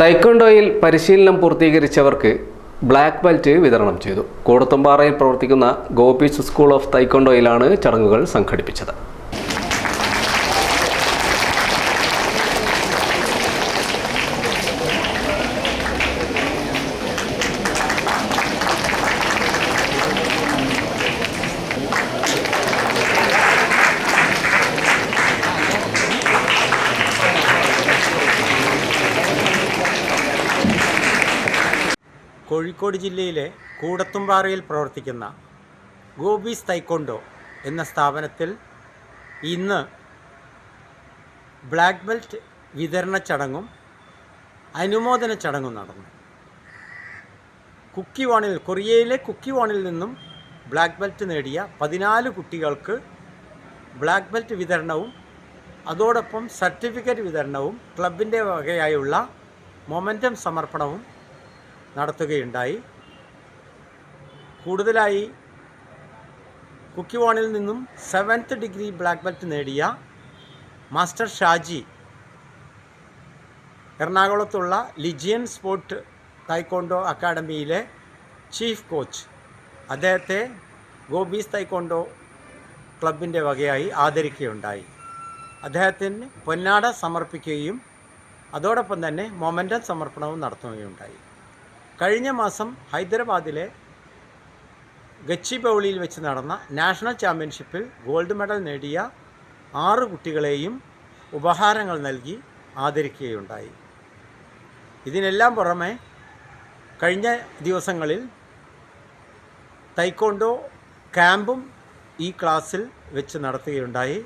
തൈക്കൊണ്ടോയിൽ പരിശീലനം പൂർത്തീകരിച്ചവർക്ക് black belt വിതരണം ചെയ്തു. കൂടത്തുംപാറയിൽ പ്രവർത്തിക്കുന്ന ഗോപീസ് സ്കൂൾ ഓഫ് തൈക്കൊണ്ടോയിലാണ് ചടങ്ങുകൾ സംഘടിപ്പിച്ചത്. കോഴിക്കോട് ജില്ലയിലെ കൂടത്തുംപാറയിൽ പ്രവർത്തിക്കുന്ന ഗോപീസ് തൈക്കൊണ്ടോ എന്ന സ്ഥാപനത്തിൽ ഇന്ന് ബ്ലാക്ക് ബെൽറ്റ് വിതരണ ചടങ്ങും അനുമോദന ചടങ്ങും നടന്നു. കുക്കി വാണിൽ കൊറിയയിലെ കുക്കി വാണിൽ നിന്നും ബ്ലാക്ക് ബെൽറ്റ് നേടിയ പതിനാല് കുട്ടികൾക്ക് ബ്ലാക്ക് ബെൽറ്റ് വിതരണവും അതോടൊപ്പം സർട്ടിഫിക്കറ്റ് വിതരണവും ക്ലബിന്റെ വകയായുള്ള മൊമെന്റം സമർപ്പണവും നടത്തുകയുണ്ടായി. കൂടുതലായി കുക്കിവാണിൽ നിന്നും സെവൻത്ത് ഡിഗ്രി ബ്ലാക്ക് ബെൽറ്റ് നേടിയ മാസ്റ്റർ ഷാജി എറണാകുളത്തുള്ള ലിജിയൻ സ്പോർട്ട് തൈക്കോണ്ടോ അക്കാഡമിയിലെ ചീഫ് കോച്ച് അദ്ദേഹത്തെ ഗോബീസ് തൈക്കോണ്ടോ ക്ലബിന്റെ വകയായി ആദരിക്കുകയുണ്ടായി. അദ്ദേഹത്തിന് പൊന്നാട സമർപ്പിക്കുകയും അതോടൊപ്പം തന്നെ മൊമെന്റം സമർപ്പണവും നടത്തുകയുണ്ടായി. കഴിഞ്ഞ മാസം ഹൈദരാബാദിലെ ഗച്ചിബൗളിയിൽ വെച്ച് നടന്ന നാഷണൽ ചാമ്പ്യൻഷിപ്പിൽ ഗോൾഡ് മെഡൽ നേടിയ ആറ് കുട്ടികളെയും ഉപഹാരങ്ങൾ നൽകി ആദരിക്കുകയുണ്ടായി. ഇതിനെല്ലാം പുറമെ കഴിഞ്ഞ ദിവസങ്ങളിൽ തൈക്കോണ്ടോ ക്യാമ്പും ഈ ക്ലാസ്സിൽ വെച്ച് നടത്തുകയുണ്ടായി.